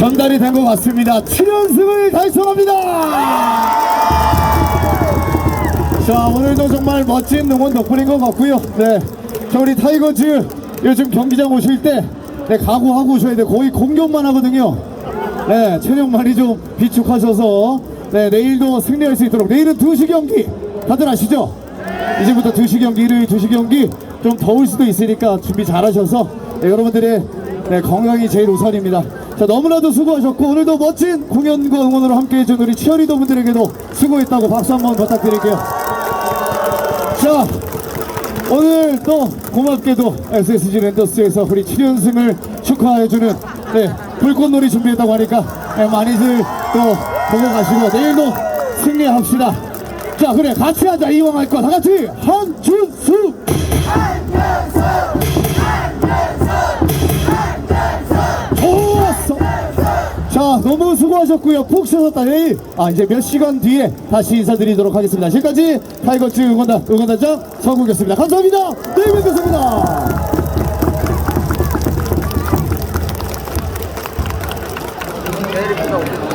전달이 된 것 같습니다. 7연승을 달성합니다. 자 오늘도 정말 멋진 응원 덕분인 것 같고요. 네, 자 우리 타이거즈 요즘 경기장 오실 때 네, 각오하고 오셔야 돼. 거의 공격만 하거든요. 네, 체력 많이 좀 비축하셔서 네, 내일도 승리할 수 있도록 내일은 2시 경기 다들 아시죠? 이제부터 2시 경기 일요일 2시 경기 좀 더울 수도 있으니까 준비 잘 하셔서 네, 여러분들의 네, 건강이 제일 우선입니다. 자 너무나도 수고하셨고 오늘도 멋진 공연과 응원으로 함께해 준 우리 치어리더 분들에게도 수고했다고 박수 한번 부탁드릴게요. 자 오늘 또 고맙게도 SSG 랜더스에서 우리 7연승을 축하해주는 네, 불꽃놀이 준비했다고 하니까 네, 많이들 또 보고 가시고 내일도 승리합시다. 자 그래 같이 하자. 이왕 할 거. 다 같이 한준수. 좋 았어. 자 너무 수고하셨고요. 푹 쉬셨다. 내일 아 이제 몇 시간 뒤에 다시 인사드리도록 하겠습니다. 지금까지 타이거즈 응원단 응원단장 서국이었습니다. 감사합니다. 내일 뵙겠습니다. 내일 비가 오고